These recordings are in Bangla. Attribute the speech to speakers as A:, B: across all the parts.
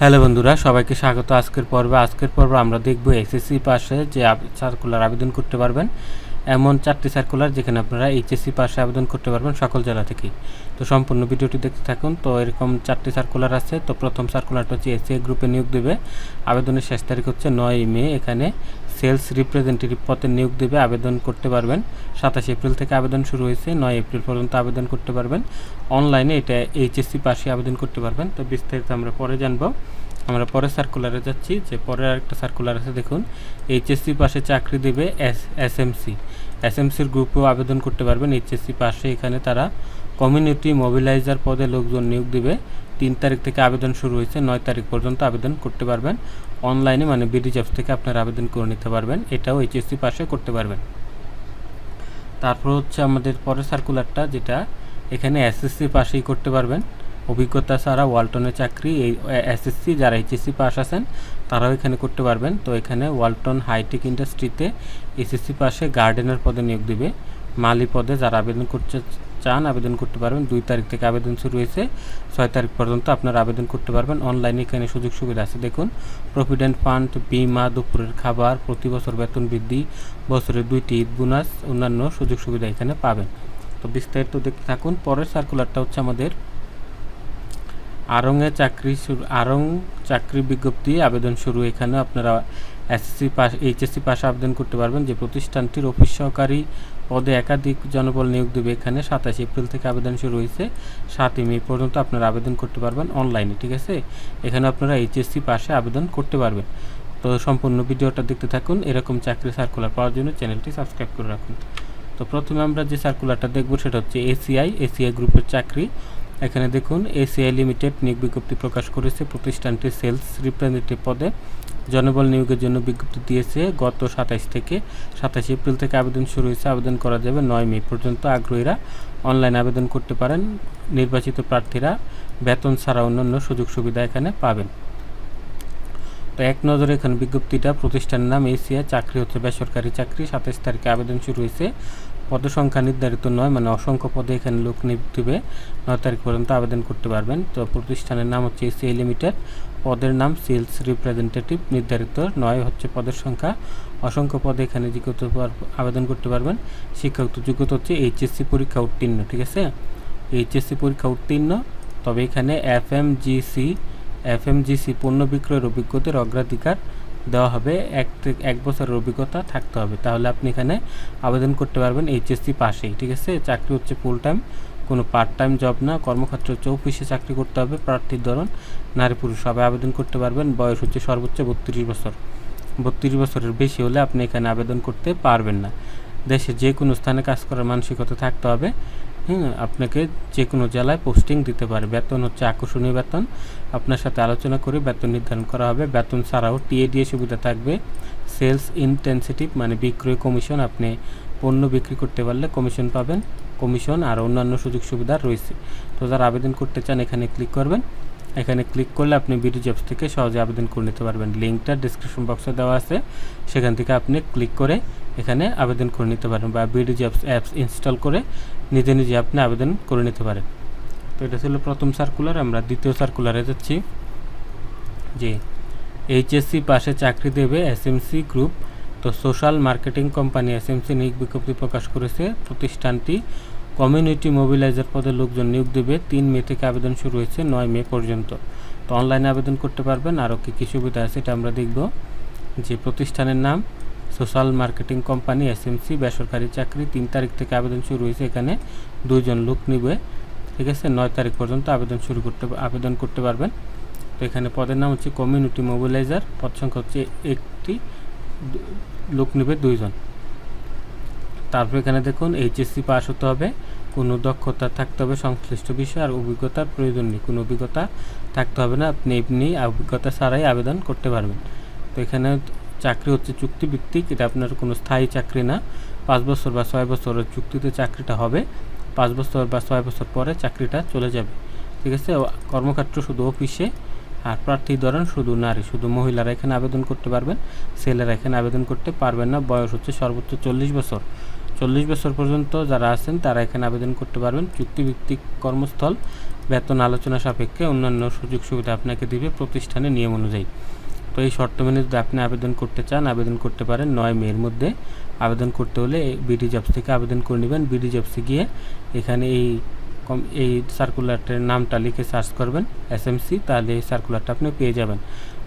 A: হ্যালো বন্ধুরা, সবাইকে স্বাগত। আজকের পর্বে আজকের পর্বে আমরা দেখব এসএসসি পাশে যে সার্কুলার আবেদন করতে পারবেন। এমন চারটি সার্কুলার যেখানে আপনারা এইচএসসি পাশে আবেদন করতে পারবেন সকল জেলা থেকেই তো সম্পূর্ণ ভিডিওটি দেখতে থাকুন। তো এরকম চারটি সার্কুলার আছে। তো প্রথম সার্কুলারটা হচ্ছে এসিএ গ্রুপে নিয়োগ দেবে। আবেদনের শেষ তারিখ হচ্ছে নয় মে এখানে। সেলস রিপ্রেজেন্টেটিভ পদে নিয়োগ দেবে, আবেদন করতে পারবেন। সাতাশ এপ্রিল থেকে আবেদন শুরু হয়েছে, নয় এপ্রিল পর্যন্ত আবেদন করতে পারবেন। অনলাইনে এটা এইচএসসি পাশে আবেদন করতে পারবেন। তো বিস্তারিত আমরা পরে জানব। আমরা পরে সার্কুলারে যাচ্ছি, যে পরের আরেকটা সার্কুলার আছে, দেখুন। এইচএসসি পাশে চাকরি দেবে এস এসএমসি। এসএমসির গ্রুপেও আবেদন করতে পারবেন। এইচএসসি পাশে এখানে তারা কমিউনিটি মোবিলাইজার পদে লোকজন নিয়োগ দেবে। তিন তারিখ থেকে আবেদন শুরু হয়েছে, নয় তারিখ পর্যন্ত আবেদন করতে পারবেন। অনলাইনে মানে বিডি জবস থেকে আপনারা আবেদন করে নিতে পারবেন। এটাও এইচএসসি পাশে করতে পারবেন। তারপর হচ্ছে আমাদের পরের সার্কুলারটা যেটা এখানে এসএসসি পাশেই করতে পারবেন। অভিজ্ঞতা ছাড়া ওয়ালটনের চাকরি, এই এসএসসি যারা এইচএসসি পাস আছেন, তারাও এখানে করতে পারবেন। তো এখানে ওয়ালটন হাইটেক ইন্ডাস্ট্রিতে এসএসসি পাশে গার্ডেনার পদে নিয়োগ দিবে। মালি পদে যারা আবেদন করতে চান, আবেদন করতে পারবেন। দুই তারিখ থেকে আবেদন শুরু হয়েছে। ছয় তারিখ পর্যন্ত আপনারা আবেদন করতে পারবেন। অনলাইনে এখানে সুযোগ সুবিধা আছে। দেখুন প্রভিডেন্ট ফান্ড বিমা, দুপুরের খাবার, প্রতি বছর বেতন বৃদ্ধি, বছরে দুইটি ঈদ বোনাস, অন্যান্য সুযোগ সুবিধা এখানে পাবেন। তো বিস্তারিত দেখতে থাকুন। পরের সার্কুলারটা হচ্ছে আমাদের আরঙে চাকরি আরং চাকরি বিজ্ঞপ্তি, আবেদন শুরু। এখানে আপনারা এসএসসি পাস এইচএসসি পাশে আবেদন করতে পারবেন। যে প্রতিষ্ঠানটির অফিস সহকারী পদে একাধিক জনবল নিয়োগ দেবে এখানে সাতাশ এপ্রিল থেকে আবেদন শুরু হয়েছে। সাতই মে পর্যন্ত আপনারা আবেদন করতে পারবেন অনলাইনে, ঠিক আছে? এখানে আপনারা এইচএসসি পাশে আবেদন করতে পারবেন। তো সম্পূর্ণ ভিডিওটা দেখতে থাকুন। এরকম চাকরি সার্কুলার পাওয়ার জন্য চ্যানেলটি সাবস্ক্রাইব করে রাখুন। তো প্রথমে আমরা যে সার্কুলারটা দেখব সেটা হচ্ছে এসিআই এসিআই গ্রুপের চাকরি। এখানে দেখুন এসিআই লিমিটেড নিয়োগ বিজ্ঞপ্তি প্রকাশ করেছে প্রতিষ্ঠানটি সেলস রিপ্রেজেন্টেটিভ পদে। জনবল নিয়োগের জন্য বিজ্ঞপ্তি দিয়েছে, গত সাতাইশ থেকে সাতাশ এপ্রিল থেকে আবেদন শুরু হয়েছে। আবেদন করা যাবে নয় মে পর্যন্ত। আগ্রহীরা অনলাইন আবেদন করতে পারেন। নির্বাচিত প্রার্থীরা বেতন ছাড়া অন্যান্য সুযোগ সুবিধা এখানে পাবেন। তো এক নজরে এখানে বিজ্ঞপ্তিটা, প্রতিষ্ঠানের নাম এসিআই চাকরি হচ্ছে বেসরকারি চাকরি সাতাশ তারিখে আবেদন শুরু হয়েছে। পদসংখ্যা নির্ধারিত নয় মানে অসংখ্য পদে এখানে লোক দিবে নয় তারিখ পর্যন্ত আবেদন করতে পারবেন। তো প্রতিষ্ঠানের নাম হচ্ছে এসিআই লিমিটেড। পদের নাম সেলস রিপ্রেজেন্টেটিভ নির্ধারিত। নয় হচ্ছে পদের সংখ্যা। অসংখ্য পদে এখানে যোগ্যতা আবেদন করতে পারবেন। শিক্ষাগত যোগ্যতা হচ্ছে এইচএসসি পরীক্ষা উত্তীর্ণ, ঠিক আছে? এইচএসসি পরীক্ষা উত্তীর্ণ, তবে এখানে F M GC F M GC পণ্য বিক্রয়ের অভিজ্ঞতার অগ্রাধিকার দেওয়া হবে। এক এক বছরের অভিজ্ঞতা থাকতে হবে। তাহলে আপনি এখানে আবেদন করতে পারবেন এইচএসসি পাশেই, ঠিক আছে? চাকরি হচ্ছে ফুল টাইম কোনো পার্ট টাইম জব না। কর্মক্ষেত্র হচ্ছে অফিসে চাকরি করতে হবে, প্রার্থীর ধরন, নারী পুরুষ, সবাই আবেদন করতে পারবেন। বয়স হচ্ছে সর্বোচ্চ বত্রিশ বছর। বত্রিশ বছরের বেশি হলে আপনি এখানে আবেদন করতে পারবেন না। দেশে যে কোনো স্থানে কাজ করার মানসিকতা থাকতে হবে। হ্যাঁ আপনাকে যে কোনো জেলায় পোস্টিং দিতে পারে। বেতন হচ্ছে আকর্ষণীয় বেতন। আপনার সাথে আলোচনা করে বেতন নির্ধারণ করা হবে। বেতন ছাড়াও টিএডিএ সুবিধা থাকবে। সেলস ইনটেনসিটিভ মানে বিক্রয় কমিশন আপনি পণ্য বিক্রি করতে পারলে কমিশন পাবেন। কমিশন আর অন্যান্য সুযোগ সুবিধা রয়েছে। তো যারা আবেদন করতে চান এখানে ক্লিক করবেন। এখানে ক্লিক করলে আপনি বিডি জবস থেকে সহজে আবেদন করে নিতে পারবেন। লিঙ্কটা ডিসক্রিপশন বক্সে দেওয়া আছে। সেখান থেকে আপনি ক্লিক করে এখানে আবেদন করে নিতে পারেন বা বিডি জবস অ্যাপস ইনস্টল করে নিজে নিজে আপনি আবেদন করে নিতে পারেন। তো এটা ছিল প্রথম সার্কুলার আমরা দ্বিতীয় সার্কুলারে যাচ্ছি। যে এইচএসসি পাশে চাকরি দেবে এসএমসি গ্রুপ তো সোশ্যাল মার্কেটিং কোম্পানি এসএমসি নিয়োগ বিজ্ঞপ্তি প্রকাশ করেছে। প্রতিষ্ঠানটি কমিউনিটি মোবিলাইজার পদে লোকজন নিয়োগ দেবে। তিন মে থেকে আবেদন শুরু হয়েছে, নয় মে পর্যন্ত। তো অনলাইনে আবেদন করতে পারবেন। আরও কী কী সুবিধা আছে এটা আমরা দেখব। যে প্রতিষ্ঠানের নাম। সোশ্যাল মার্কেটিং কোম্পানি এসএমসি বেসরকারি চাকরি তিন তারিখ থেকে আবেদন শুরু হয়েছে। এখানে দুজন লোক নিবে। ঠিক আছে, নয় তারিখ পর্যন্ত আবেদন শুরু করতে আবেদন করতে পারবেন। তো এখানে পদের নাম হচ্ছে কমিউনিটি মোবিলাইজার। পদ সংখ্যা হচ্ছে একটি। লোক নেবে দুইজন। তারপর এখানে দেখুন, এইচএসসি পাস হতে হবে। কোনো দক্ষতা থাকতে হবে, সংশ্লিষ্ট বিষয় আর অভিজ্ঞতার প্রয়োজন নেই। কোনো অভিজ্ঞতা থাকতে হবে না। আপনি এমনি অভিজ্ঞতা ছাড়াই আবেদন করতে পারবেন। তো এখানে চাকরি হচ্ছে চুক্তিভিত্তিক, এটা আপনার কোনো স্থায়ী চাকরি না। পাঁচ বছর বা ছয় বছরের চুক্তিতে চাকরিটা হবে। পাঁচ বছর বা ছয় বছর পরে চাকরিটা চলে যাবে। ঠিক আছে? কর্মক্ষেত্র শুধু অফিসে, আর প্রার্থী ধরেন শুধু নারী, শুধু মহিলারা এখানে আবেদন করতে পারবেন। ছেলেরা এখানে আবেদন করতে পারবেন না, বয়স হচ্ছে সর্বোচ্চ চল্লিশ বছর। চল্লিশ বছর পর্যন্ত যারা আছেন, তারা এখানে আবেদন করতে পারবেন। চুক্তিভিত্তিক কর্মস্থল, বেতন আলোচনা সাপেক্ষে অন্যান্য সুযোগ সুবিধা আপনাকে দিবে প্রতিষ্ঠানের নিয়ম অনুযায়ী। তো এই শর্ত মেনে যদি আপনি আবেদন করতে চান, আবেদন করতে পারেন নয় মের মধ্যে। আবেদন করতে হলে বিডি জবস থেকে আবেদন করে নেবেন। বিডি জবসে গিয়ে এখানে এই কম এই সার্কুলারটার নামটা লিখে সার্চ করবেন এসএমসি তাহলে এই সার্কুলারটা আপনি পেয়ে যাবেন।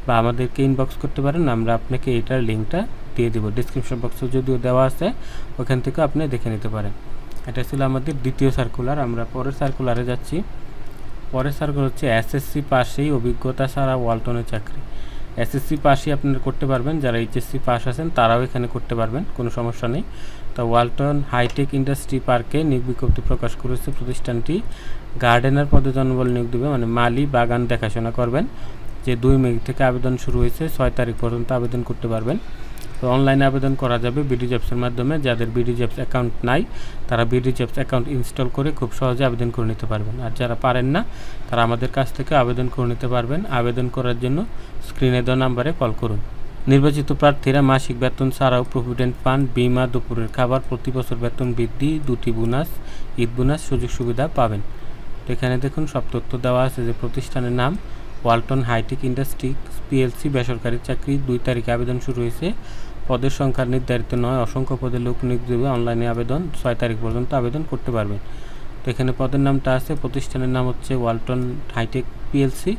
A: বা আমাদেরকে ইনবক্স করতে পারেন, আমরা আপনাকে এইটার লিঙ্কটা দিয়ে দেবো। ডিসক্রিপশন বক্সে যদিও দেওয়া আছে, ওখান থেকে আপনি দেখে নিতে পারেন। এটা ছিল আমাদের দ্বিতীয় সার্কুলার আমরা পরের সার্কুলারে যাচ্ছি। পরের সার্কুলার হচ্ছে এসএসসি পাশেই অভিজ্ঞতা ছাড়া ওয়ালটনের চাকরি। এসএসসি পাশই আপনারা করতে পারবেন। যারা এইচএসসি পাস আছেন, তারাও এখানে করতে পারবেন, কোনো সমস্যা নেই। তো ওয়ালটন হাইটেক ইন্ডাস্ট্রি পার্কে নিয়োগ বিজ্ঞপ্তি প্রকাশ করেছে প্রতিষ্ঠানটি। গার্ডেনার পদে জনবল নিয়োগ দেবে মানে মালি বাগান দেখাশোনা করবেন। যে দুই মে থেকে আবেদন শুরু হয়েছে, ছয় তারিখ পর্যন্ত আবেদন করতে পারবেন। তো অনলাইনে আবেদন করা যাবে বিডি জবসের মাধ্যমে। যাদের বিডি জবস অ্যাকাউন্ট নাই, তারা বিডি জবস অ্যাকাউন্ট ইনস্টল করে খুব সহজে আবেদন করে নিতে পারবেন। আর যারা পারেন না, তারা আমাদের কাছ থেকে আবেদন করে নিতে পারবেন। আবেদন করার জন্য স্ক্রিনে দেওয়া নাম্বারে কল করুন। নির্বাচিত প্রার্থীরা মাসিক বেতন ছাড়াও প্রভিডেন্ট ফান্ড বিমা, দুপুরের খাবার, প্রতি বছর বেতন বৃদ্ধি, দুটি বোনাস ঈদ বোনাস সুযোগ সুবিধা পাবেন। তো এখানে দেখুন, সব তথ্য দেওয়া আছে যে প্রতিষ্ঠানের নাম ওয়ালটন হাইটেক ইন্ডাস্ট্রি পিএলসি, বেসরকারি চাকরি। দুই তারিখে আবেদন শুরু হয়েছে। পদের সংখ্যা নির্ধারিত নয়, অসংখ্য পদের লোক নিয়োগ দেবে, অনলাইনে আবেদন, ছয় তারিখ পর্যন্ত আবেদন করতে পারবেন তো এখানে পদের নামটা আছে, প্রতিষ্ঠানের নাম হচ্ছে ওয়ালটন হাইটেক পিএলসি,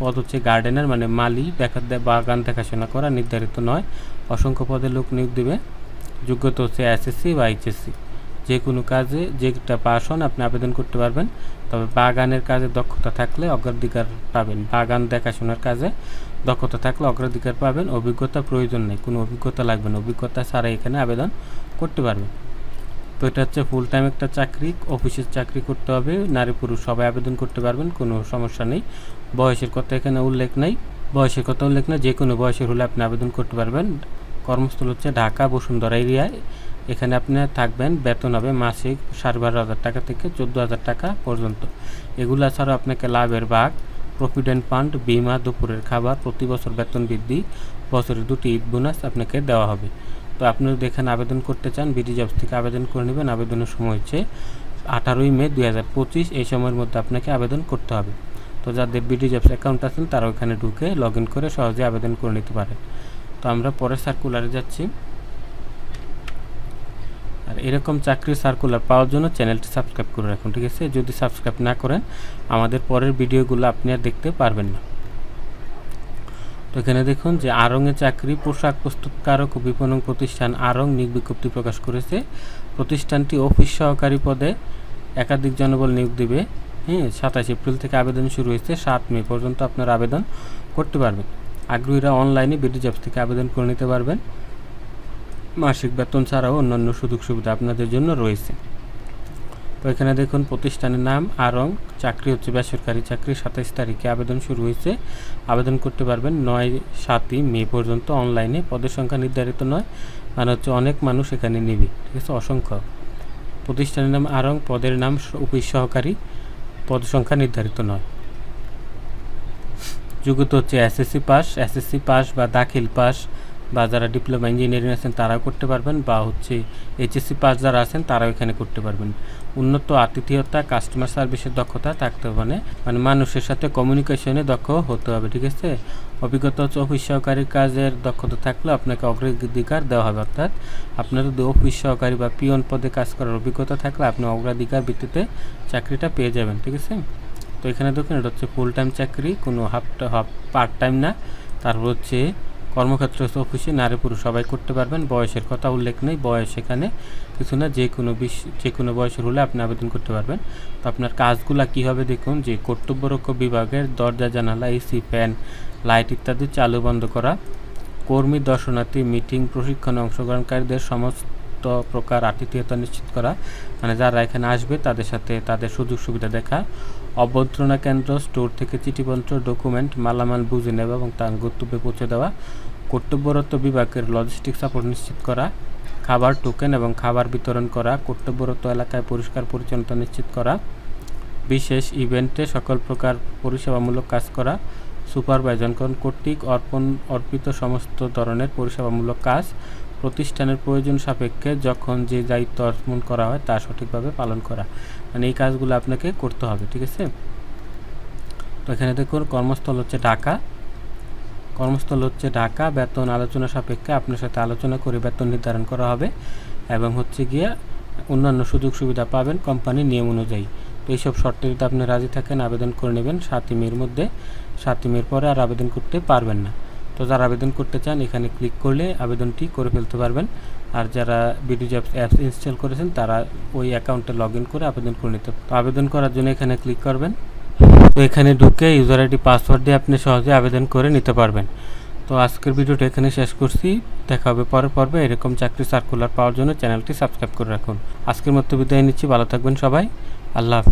A: পদ হচ্ছে গার্ডেনার মানে মালি দেখা বাগান দেখাশোনা করা নির্ধারিত নয়, অসংখ্য পদে লোক নিয়োগ দেবে। যোগ্যতা হচ্ছে এসএসসি বা এইচএসসি। যে কোনো কাজে যেটা পাস হন আপনি আবেদন করতে পারবেন। তবে বাগানের কাজে দক্ষতা থাকলে অগ্রাধিকার পাবেন। বাগান দেখাশোনার কাজে দক্ষতা থাকলে অগ্রাধিকার পাবেন। অভিজ্ঞতা প্রয়োজন নেই, কোনো অভিজ্ঞতা লাগবে না। অভিজ্ঞতা ছাড়া এখানে আবেদন করতে পারবেন। তো এটা হচ্ছে ফুল টাইম একটা চাকরি, অফিসের চাকরি করতে হবে, নারী পুরুষ সবাই আবেদন করতে পারবেন, কোনো সমস্যা নেই। বয়সের কথা এখানে উল্লেখ নেই। বয়সের কথা উল্লেখ নেই, যে কোনো বয়সের হলে আপনি আবেদন করতে পারবেন। কর্মস্থল হচ্ছে ঢাকা বসুন্ধরা এরিয়ায় এখানে আপনি থাকবেন, বেতন হবে মাসিক সাড়ে বারো হাজার টাকা থেকে চোদ্দ হাজার টাকা পর্যন্ত। এগুলো ছাড়াও আপনাকে লাভের ভাগ প্রভিডেন্ট ফান্ড বিমা, দুপুরের খাবার, প্রতি বছর বেতন বৃদ্ধি বছরের দুটি ঈদ বোনাস আপনাকে দেওয়া হবে। তো আপনি যদি এখানে আবেদন করতে চান বিডি জবস থেকে আবেদন করে নেবেন। আবেদনের সময় হচ্ছে আঠারোই মে দুই হাজার পঁচিশ, এই সময়ের মধ্যে আপনাকে আবেদন করতে হবে। তো যাদের বিডি জবস অ্যাকাউন্ট আছেন তারা ওখানে ঢুকে লগ করে সহজে আবেদন করে নিতে পারেন। তো আমরা পরের সার্কুলারে যাচ্ছি। আর এরকম চাকরির সার্কুলার পাওয়ার জন্য চ্যানেলটি সাবস্ক্রাইব করে রাখুন, ঠিক আছে? যদি সাবস্ক্রাইব না করেন, আমাদের পরের ভিডিওগুলো আপনি আর দেখতে পারবেন না। তো এখানে দেখুন যে আরঙে চাকরি, পোশাক প্রস্তুতকারক ও বিপণন প্রতিষ্ঠান আরং নিয়োগ বিজ্ঞপ্তি প্রকাশ করেছে। প্রতিষ্ঠানটি অফিস সহকারী পদে একাধিক জনবল নিয়োগ দেবে। হ্যাঁ সাতাশ এপ্রিল থেকে আবেদন শুরু হয়েছে, সাত মে পর্যন্ত আপনার আবেদন করতে পারবেন। আগ্রহীরা অনলাইনে বিডি জবস থেকে আবেদন করে নিতে পারবেন মাসিক বেতন ছাড়াও অন্যান্য সুযোগ সুবিধা আপনাদের জন্য রয়েছে তো এখানে দেখুন প্রতিষ্ঠানের নাম আরং চাকরি হচ্ছে বেসরকারি চাকরি সাতাইশ তারিখে আবেদন শুরু হয়েছে আবেদন করতে পারবেন নয় সাতই মে পর্যন্ত অনলাইনে পদের সংখ্যা নির্ধারিত নয় মানে হচ্ছে অনেক মানুষ এখানে নিবি ঠিক আছে অসংখ্য প্রতিষ্ঠানের নাম আরং পদের নাম অফিস সহকারী পদ সংখ্যা নির্ধারিত নয় যোগ্যতা হচ্ছে এসএসসি পাস এসএসসি পাস বা দাখিল পাস বা যারা ডিপ্লোমা ইঞ্জিনিয়ারিং আছেন তারাও করতে পারবেন বা হচ্ছে এইচএসসি পাস যারা আছেন তারাও এখানে করতে পারবেন। উন্নত আতিথেয়তা কাস্টমার সার্ভিসের দক্ষতা থাকতে হবে মানে মানে মানুষের সাথে কমিউনিকেশনে দক্ষ হতে হবে, ঠিক আছে? অভিজ্ঞতা হচ্ছে অফিস সহকারী কাজের দক্ষতা থাকলে আপনাকে অগ্রাধিকার দেওয়া হবে, অর্থাৎ আপনার যদি অফিস সহকারী বা পিয়ন পদে কাজ করার অভিজ্ঞতা থাকলে আপনি অগ্রাধিকার ভিত্তিতে চাকরিটা পেয়ে যাবেন, ঠিক আছে? তো এখানে দেখুন, এটা হচ্ছে ফুল টাইম চাকরি, কোনো হাফ হাফ পার্ট টাইম না। তারপর হচ্ছে কর্মক্ষেত্র অফিসে নারী পুরুষ সবাই করতে পারবেন, বয়সের কথা উল্লেখ নেই, বয়স এখানে কিছু না, যে কোনো বিশ, যে কোনো বয়সের হলে আপনি আবেদন করতে পারবেন। তো আপনার কাজগুলা কী হবে দেখুন, যে কর্তব্যরক্ষ বিভাগের দরজা, জানালা, এসি, ফ্যান, লাইট ইত্যাদি চালু বন্ধ করা, কর্মী, দর্শনার্থী মিটিং প্রশিক্ষণে অংশগ্রহণকারীদের সমস্ত প্রকার আতিথেয়তা নিশ্চিত করা। মানে যারা এখানে আসবে, তাদের সাথে তাদের সুযোগ সুবিধা দেখা। অভ্যর্থনা কেন্দ্র, স্টোর থেকে চিঠিপত্র, ডকুমেন্ট, মালামাল বুঝে নেওয়া এবং তার গন্তব্যে পৌঁছে দেওয়া। কর্তব্যরত বিভাগের লজিস্টিক সাপোর্ট নিশ্চিত করা। খাবার টোকেন এবং খাবার বিতরণ করা। কর্তব্যরত এলাকায় পরিষ্কার পরিচ্ছন্নতা নিশ্চিত করা। বিশেষ ইভেন্টে সকল প্রকার পরিষেবামূলক কাজ করা। সুপারভাইজন কর্তৃক অর্পণ, অর্পিত সমস্ত ধরনের পরিষেবামূলক কাজ প্রতিষ্ঠানের প্রয়োজন সাপেক্ষে যখন যে দায়িত্ব অর্পণ করা হয় তা সঠিকভাবে পালন করা। মানে এই কাজগুলো আপনাকে করতে হবে, ঠিক আছে? তো এখানে দেখুন, কর্মস্থল হচ্ছে ঢাকা। কর্মস্থল হচ্ছে ঢাকা। বেতন আলোচনা সাপেক্ষে আপনার সাথে আলোচনা করে বেতন নির্ধারণ করা হবে এবং হচ্ছে গিয়ে অন্যান্য সুযোগ সুবিধা পাবেন কোম্পানির নিয়ম অনুযায়ী। তো এইসব শর্তে যদি আপনি রাজি থাকেন, আবেদন করে নেবেন সাতই মের মধ্যে। সাতই মের পরে আর আবেদন করতে পারবেন না। তো যারা আবেদন করতে চান, এখানে ক্লিক করলে আবেদনটি করে ফেলতে পারবেন। আর যারা বিডিজি অ্যাপস ইনস্টল করেছেন, তারা ওই অ্যাকাউন্টে লগ করে আবেদন করে নিতে তো আবেদন করার জন্য এখানে ক্লিক করবেন। তো এখানে ঢুকে ইউজার আইডি পাসওয়ার্ড দিয়ে আপনি সহজে আবেদন করে নিতে পারবেন। তো আজকের ভিডিওটা এখানে শেষ করছি। দেখা হবে পরের পর্বে। এরকম চাকরি সার্কুলার পাওয়ার জন্য চ্যানেলটি সাবস্ক্রাইব করে রাখুন। আজকের মতো বিদায় নিচ্ছি। ভালো থাকবেন সবাই। আল্লাহ হাফেজ।